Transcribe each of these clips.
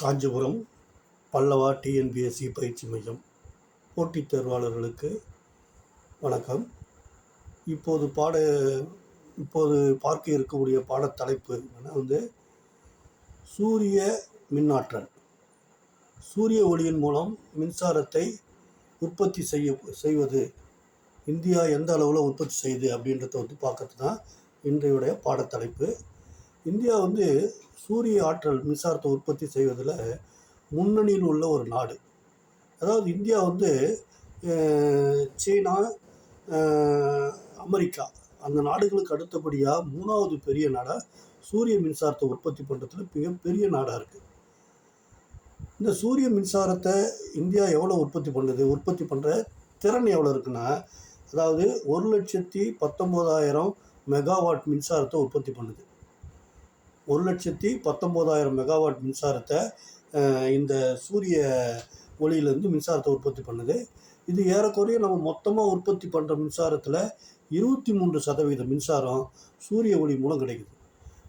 காஞ்சிபுரம் பல்லவா TNPSC பயிற்சி மையம் போட்டித் தேர்வாளர்களுக்கு வணக்கம். இப்போது பாட இப்போது பார்க்க இருக்கக்கூடிய பாடத்தலைப்பு என்னன்னா வந்து சூரிய மின்னாற்றல். சூரிய ஒளியின் மூலம் மின்சாரத்தை உற்பத்தி செய்ய செய்வது இந்தியா எந்த அளவில் உற்பத்தி செய்யுது அப்படின்றத வந்து பார்க்கறது தான் இன்றையுடைய பாடத்தலைப்பு. இந்தியா வந்து சூரிய ஆற்றல் மின்சாரத்தை உற்பத்தி செய்வதில் முன்னணியில் உள்ள ஒரு நாடு. அதாவது இந்தியா வந்து சீனா அமெரிக்கா அந்த நாடுகளுக்கு அடுத்தபடியாக மூணாவது பெரிய நாடாக சூரிய மின்சாரத்தை உற்பத்தி பண்ணுறதுல மிகப்பெரிய நாடாக இருக்குது இந்த சூரிய மின்சாரத்தை இந்தியா எவ்வளோ உற்பத்தி பண்ணுது உற்பத்தி பண்ணுற திறன் எவ்வளோ இருக்குன்னா அதாவது ஒரு லட்சத்தி பத்தொம்போதாயிரம் மெகாவாட் மின்சாரத்தை உற்பத்தி பண்ணுது. ஒரு லட்சத்தி பத்தொம்போதாயிரம் மெகாவாட் மின்சாரத்தை இந்த சூரிய ஒளியிலேருந்து மின்சாரத்தை உற்பத்தி பண்ணுது. இது ஏறக்குறைய நம்ம மொத்தமாக உற்பத்தி பண்ணுற மின்சாரத்தில் இருபத்தி மூன்று சதவீத மின்சாரம் சூரிய ஒளி மூலம் கிடைக்குது.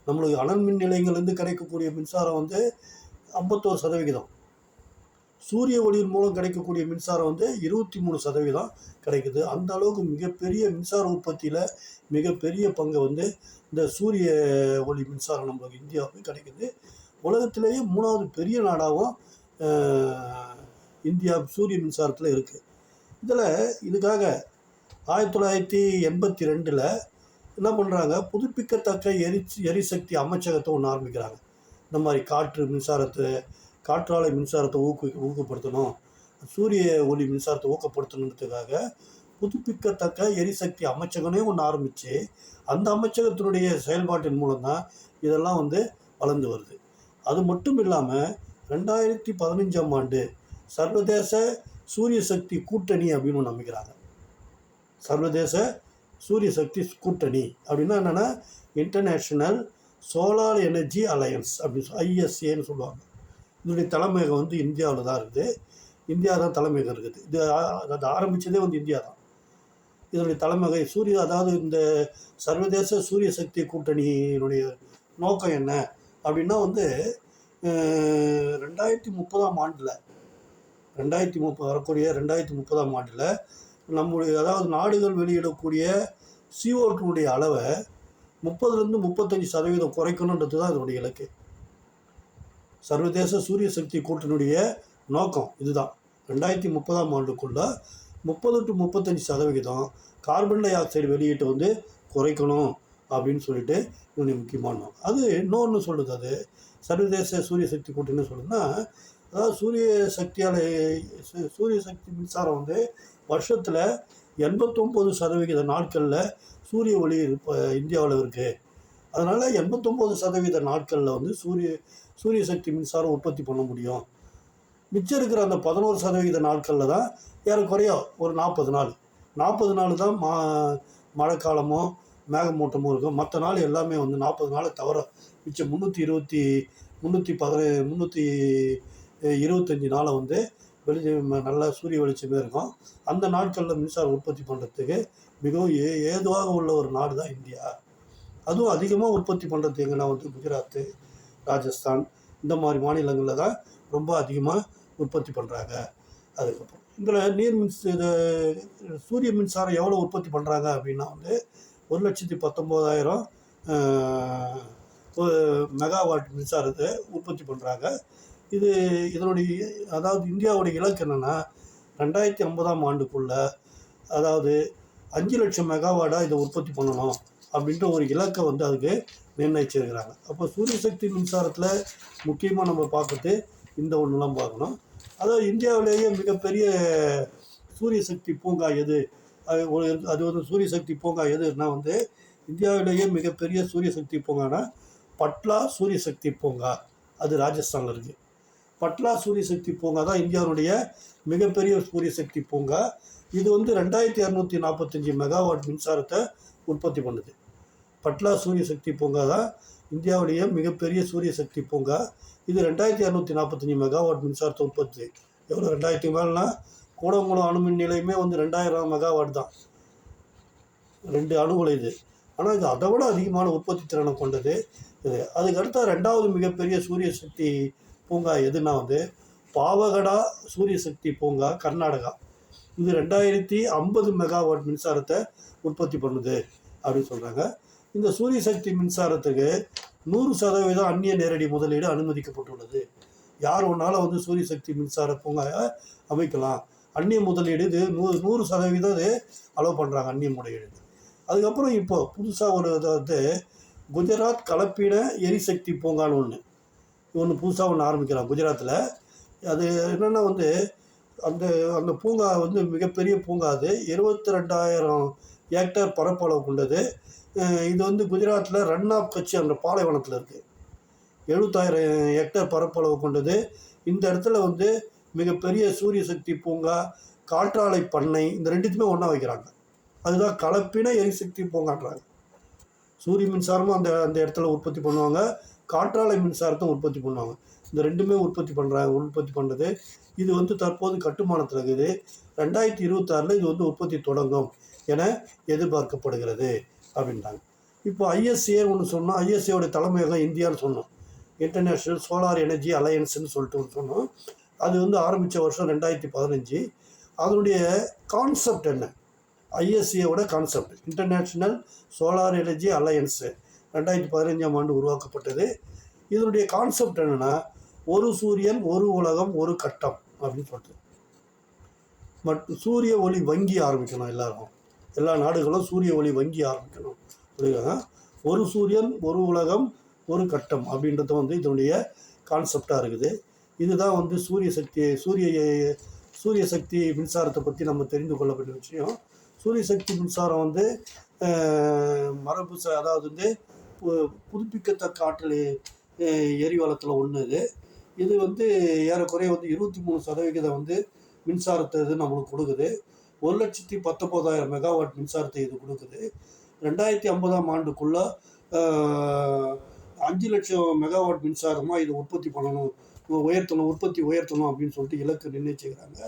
நம்மளுக்கு அனல் மின் நிலையங்கள்லேருந்து கிடைக்கக்கூடிய மின்சாரம் வந்து ஐம்பத்தோரு சதவிகிதம். சூரிய ஒளியின் மூலம் கிடைக்கக்கூடிய மின்சாரம் வந்து இருபத்தி மூணு சதவீதம் கிடைக்குது. அந்த அளவுக்கு மிகப்பெரிய மின்சார உற்பத்தியில் மிகப்பெரிய பங்கு வந்து இந்த சூரிய ஒளி மின்சாரம் நம்மளுக்கு இந்தியாவுக்கு கிடைக்குது. உலகத்திலேயே மூணாவது பெரிய நாடாகவும் இந்தியா சூரிய மின்சாரத்தில் இருக்குது இதில் இதுக்காக ஆயிரத்தி தொள்ளாயிரத்தி எண்பத்தி ரெண்டில் என்ன பண்ணுறாங்க புதுப்பிக்கத்தக்க எரி எரிசக்தி அமைச்சகத்தை ஒன்று ஆரம்பிக்கிறாங்க. இந்த மாதிரி காற்று மின்சாரத்தை காற்றாலை மின்சாரத்தை ஊக்கு ஊக்கப்படுத்தணும். சூரிய ஒளி மின்சாரத்தை ஊக்கப்படுத்தணுன்றதுக்காக புதுப்பிக்கத்தக்க எரிசக்தி அமைச்சகனே ஒன்று ஆரம்பித்து அந்த அமைச்சகத்தினுடைய செயல்பாட்டின் மூலம்தான் இதெல்லாம் வந்து வளர்ந்து வருது. அது மட்டும் இல்லாமல் ரெண்டாயிரத்தி பதினஞ்சாம் ஆண்டு சர்வதேச சூரிய சக்தி கூட்டணி அப்படின்னு ஒன்று அமைக்கிறாங்க. சர்வதேச சூரிய சக்தி கூட்டணி அப்படின்னா என்னென்னா இன்டர்நேஷ்னல் சோலார் எனர்ஜி அலையன்ஸ் அப்படின்னு ஐஎஸ்ஏன்னு சொல்லுவாங்க. இதனுடைய தலைமையகம் வந்து இந்தியாவில் தான் இருக்குது. இந்தியா தான் தலைமையகம் இருக்குது. இது அது ஆரம்பித்ததே வந்து இந்தியா தான். இதனுடைய தலைமையகம் சூரிய அதாவது இந்த சர்வதேச சூரிய சக்தி கூட்டணியினுடைய நோக்கம் என்ன அப்படின்னா வந்து ரெண்டாயிரத்தி முப்பதாம் ஆண்டில் ரெண்டாயிரத்தி முப்பது வரக்கூடிய ரெண்டாயிரத்தி முப்பதாம் ஆண்டில் நம்முடைய அதாவது நாடுகள் வெளியிடக்கூடிய CO2 அளவை முப்பதுலேருந்து முப்பத்தஞ்சு சதவீதம் குறைக்கணுன்றது தான் இதனுடைய இலக்கு. சர்வதேச சூரிய சக்தி கூட்டணியுடைய நோக்கம் இதுதான். ரெண்டாயிரத்தி முப்பதாம் ஆண்டுக்குள்ளே முப்பது டு முப்பத்தஞ்சு சதவிகிதம் கார்பன் டை ஆக்சைடு வெளியீட்டை வந்து குறைக்கணும் அப்படின்னு சொல்லிட்டு இதனுடைய முக்கியமான நோக்கம். அது இன்னொன்று சொல்லுது அது. சர்வதேச சூரிய சக்தி கூட்டணி சொல்லுதுன்னா அதாவது சூரிய சக்தியால் சூரிய சக்தி மின்சாரம் வந்து வருஷத்தில் எண்பத்தொம்பது சதவிகித நாட்களில் சூரிய ஒளி இப்போ இந்தியாவில் இருக்குது அதனால் எண்பத்தொம்போது சதவீத நாட்களில் வந்து சூரிய சூரிய சக்தி மின்சாரம் உற்பத்தி பண்ண முடியும். மிச்சம் இருக்கிற அந்த பதினோரு சதவீத நாட்களில் தான் ஏறக்குறைய ஒரு நாற்பது நாள். நாற்பது நாள் தான் மா மழைக்காலமோ மேகமூட்டமோ இருக்கும் மற்ற நாள் எல்லாமே வந்து நாற்பது நாளை தவிர மிச்சம் முந்நூற்றி இருபத்தி முந்நூற்றி பதின முந்நூற்றி இருபத்தஞ்சி நாளை வந்து வெளிச்சம் நல்ல சூரிய வெளிச்சமே இருக்கும். அந்த நாட்களில் மின்சாரம் உற்பத்தி பண்ணுறதுக்கு மிகவும் ஏ ஏதுவாக உள்ள ஒரு நாடு தான் இந்தியா. அதுவும் அதிகமாக உற்பத்தி பண்ணுறது எங்கன்னா வந்து குஜராத்து ராஜஸ்தான் இந்த மாதிரி மாநிலங்களில் தான் ரொம்ப அதிகமாக உற்பத்தி பண்ணுறாங்க அதுக்கப்புறம் இதில் நீர் மின்ச இது சூரிய மின்சாரம் எவ்வளோ உற்பத்தி பண்ணுறாங்க அப்படின்னா வந்து ஒரு லட்சத்தி பத்தொம்போதாயிரம் மெகாவாட் மின்சாரத்தை உற்பத்தி பண்ணுறாங்க இது இதனுடைய அதாவது இந்தியாவுடைய இலக்கு என்னென்னா ரெண்டாயிரத்தி ஐம்பதாம் ஆண்டுக்குள்ளே அதாவது அஞ்சு லட்சம் மெகாவாட்டாக இதை உற்பத்தி பண்ணணும். அப்படின்ற ஒரு இலக்கை வந்து அதுக்கு நிர்ணயிச்சிருக்கிறாங்க. அப்போ சூரிய சக்தி மின்சாரத்தில் முக்கியமாக நம்ம பார்க்குறது இந்த ஒன்றுலாம் பார்க்கணும். அதாவது இந்தியாவிலேயே மிகப்பெரிய சூரிய சக்தி பூங்கா எது? அது ஒரு அது வந்து சூரிய சக்தி பூங்கா எதுன்னா வந்து இந்தியாவிலேயே மிகப்பெரிய சூரிய சக்தி பூங்கானா பட்லா சூரிய சக்தி பூங்கா. அது ராஜஸ்தானில் இருக்குது பட்லா சூரிய சக்தி பூங்கா தான் இந்தியாவுடைய மிகப்பெரிய சூரிய சக்தி பூங்கா. இது வந்து ரெண்டாயிரத்தி இரநூத்தி நாற்பத்தஞ்சு மெகாவாட் மின்சாரத்தை உற்பத்தி பண்ணுது. பட்லா சூரிய சக்தி பூங்கா தான் இந்தியாவுடைய மிகப்பெரிய சூரிய சக்தி பூங்கா. இது ரெண்டாயிரத்தி இரநூத்தி நாற்பத்தஞ்சு மெகாவாட் மின்சாரத்தை உற்பத்தி. எவ்வளோ ரெண்டாயிரத்தி மேலாம் கூடங்குளம் அணுமின் நிலையமே வந்து ரெண்டாயிரம் மெகாவாட் தான். ரெண்டு அணுகுலை இது. ஆனால் இது அதை விட அதிகமான உற்பத்தி திறனை கொண்டது இது. அதுக்கடுத்த ரெண்டாவது மிகப்பெரிய சூரிய சக்தி பூங்கா எதுனா வந்து பாவகடா சூரிய சக்தி பூங்கா கர்நாடகா. இது ரெண்டாயிரத்தி ஐம்பது மெகாவாட் மின்சாரத்தை உற்பத்தி பண்ணுது அப்படின்னு சொல்கிறாங்க இந்த சூரிய சக்தி மின்சாரத்துக்கு நூறு சதவீதம் அந்நிய நேரடி முதலீடு அனுமதிக்கப்பட்டுள்ளது. யார் ஒன்றால் வந்து சூரிய சக்தி மின்சார பூங்காவை அமைக்கலாம்? அந்நிய முதலீடு இது நூறு நூறு சதவீதம் இது அலோவ் பண்ணுறாங்க அந்நிய முதலீடு. அதுக்கப்புறம் இப்போ புதுசாக ஒரு இதை வந்து குஜராத் கலப்பின எரிசக்தி பூங்கான்னு ஒன்று ஒன்று புதுசாக ஒன்று ஆரம்பிக்கிறான் குஜராத்தில் அது என்னென்னா வந்து அந்த அந்த பூங்கா வந்து மிகப்பெரிய பூங்கா அது. இருபத்தி ரெண்டாயிரம் ஏக்டர் பரப்பளவு கொண்டது. இது வந்து குஜராத்தில் ரன்னாப் கட்சி அந்த பாலைவனத்தில் இருக்குது எழுபத்தாயிரம் ஹெக்டர் பரப்பளவு கொண்டது. இந்த இடத்துல வந்து மிகப்பெரிய சூரிய சக்தி பூங்கா காற்றாலை பண்ணை இந்த ரெண்டுத்துமே ஒன்றா வைக்கிறாங்க. அதுதான் கலப்பின எரிசக்தி பூங்காட்டுறாங்க சூரிய மின்சாரமும் அந்த அந்த இடத்துல உற்பத்தி பண்ணுவாங்க. காற்றாலை மின்சாரத்தை உற்பத்தி பண்ணுவாங்க. இந்த ரெண்டுமே உற்பத்தி பண்ணுறாங்க உற்பத்தி பண்ணுறது இது வந்து தற்போது கட்டுமானத்தில் இருக்குது. ரெண்டாயிரத்தி இருபத்தாறில் இது வந்து உற்பத்தி தொடங்கும். என எதிர்பார்க்கப்படுகிறது அப்படின்றாங்க. இப்போ ஐஎஸ்ஏ ஒன்று சொன்னோம் ஐஎஸ்ஏவோட தலைமையகம் இந்தியான்னு சொன்னோம். இன்டர்நேஷ்னல் சோலார் எனர்ஜி அலையன்ஸ்னு சொல்லிட்டு ஒன்று சொன்னோம். அது வந்து ஆரம்பித்த வருஷம் ரெண்டாயிரத்தி பதினஞ்சு. அதனுடைய கான்செப்ட் என்ன? ஐஎஸ்ஏவோட concept international solar energy alliance ரெண்டாயிரத்தி பதினஞ்சாம் ஆண்டு உருவாக்கப்பட்டது. இதனுடைய கான்செப்ட் என்னென்னா ஒரு சூரியன் ஒரு உலகம் ஒரு கட்டம் அப்படின்னு சொல்லிட்டு. மட் சூரிய ஒளி வங்கி ஆரம்பிக்கணும் எல்லாருக்கும். எல்லா நாடுகளும் சூரிய ஒளி வங்கி ஆரம்பிக்கணும். ஒரு சூரியன் ஒரு உலகம் ஒரு கட்டம் அப்படின்றது வந்து இதனுடைய கான்செப்டாக இருக்குது. இதுதான் வந்து சூரிய சக்தி சூரிய சூரிய சக்தி மின்சாரத்தை பற்றி நம்ம தெரிந்து கொள்ள வேண்டிய விஷயம். சூரிய சக்தி மின்சாரம் வந்து மரபு ச அதாவது வந்து புதுப்பிக்கத்தக்க ஆற்றல் எரிவளத்தில் ஒன்று இது இது வந்து ஏறக்குறைய வந்து இருபத்தி மூணு சதவிகிதம் வந்து மின்சாரத்தை இது நம்மளுக்கு கொடுக்குது. ஒரு லட்சத்தி பத்தொம்போதாயிரம் மெகாவாட் மின்சாரத்தை இது கொடுக்குது. ரெண்டாயிரத்தி ஐம்பதாம் ஆண்டுக்குள்ளே அஞ்சு லட்சம் மெகாவாட் மின்சாரமாக இது உற்பத்தி பண்ணணும். உயர்த்தணும் உற்பத்தி உயர்த்தணும் அப்படின்னு சொல்லிட்டு இலக்கு நிர்ணயிச்சுக்கிறாங்க.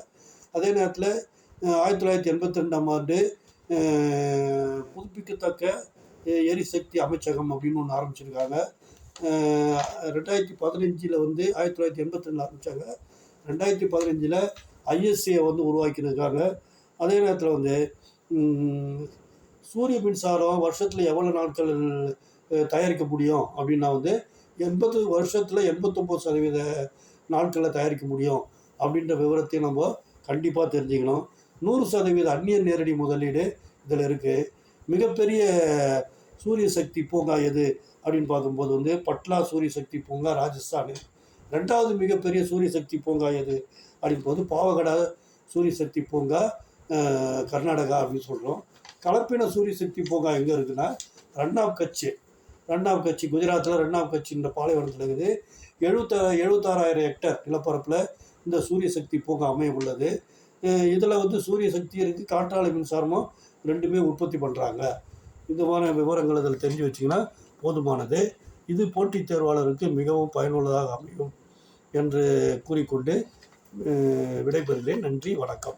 அதே நேரத்தில் ஆயிரத்தி தொள்ளாயிரத்தி எண்பத்தி ரெண்டாம் ஆண்டு புதுப்பிக்கத்தக்க எரிசக்தி அமைச்சகம் அப்படின்னு ஒன்று ஆரம்பிச்சிருக்காங்க. ரெண்டாயிரத்தி பதினஞ்சில் வந்து ஆயிரத்தி தொள்ளாயிரத்தி எண்பத்தி ரெண்டில் ஆரம்பித்தாங்க ரெண்டாயிரத்தி பதினஞ்சில் ஐஎஸ்சியை வந்து உருவாக்கியிருக்காங்க. அதே நேரத்தில் வந்து சூரிய மின்சாரம் வருஷத்தில் எவ்வளோ நாட்கள் தயாரிக்க முடியும் அப்படின்னா வந்து எண்பது வருஷத்தில் எண்பத்தொம்போது சதவீத நாட்களில் தயாரிக்க முடியும் அப்படின்ற விவரத்தையும் நம்ம கண்டிப்பாக தெரிஞ்சுக்கணும். நூறு சதவீத அந்நிய நேரடி முதலீடு இதில் இருக்குது மிகப்பெரிய சூரிய சக்தி பூங்கா எது அப்படின்னு பார்க்கும்போது வந்து பட்லா சூரிய சக்தி பூங்கா ராஜஸ்தான். ரெண்டாவது மிகப்பெரிய சூரிய சக்தி பூங்கா எது அப்படின்னு போது பாவகடா சூரிய சக்தி பூங்கா கர்நாடகா அப்படின்னு சொல்கிறோம் கலப்பின சூரிய சக்தி பூங்கா எங்கே இருக்குன்னா ரன் ஆஃப் கட்சி. ரன் ஆஃப் கட்சி குஜராத்தில் ரன் ஆஃப் கட்சின்ற பாலைவனத்தில் இருக்குது. எழுபத்தா எழுபத்தாறாயிரம் ஹெக்டர் நிலப்பரப்பில் இந்த சூரிய சக்தி பூங்கா அமைய உள்ளது இதில் வந்து சூரிய சக்தி இருக்குது காற்றாலை மின்சாரமும் ரெண்டுமே உற்பத்தி பண்ணுறாங்க இதுமான விவரங்கள் இதில் தெரிஞ்சு வச்சிங்கன்னா போதுமானது. இது போட்டித் தேர்வாளருக்கு மிகவும் பயனுள்ளதாக அமையும் என்று கூறிக்கொண்டு விடைபெறுகிறேன். நன்றி வணக்கம்.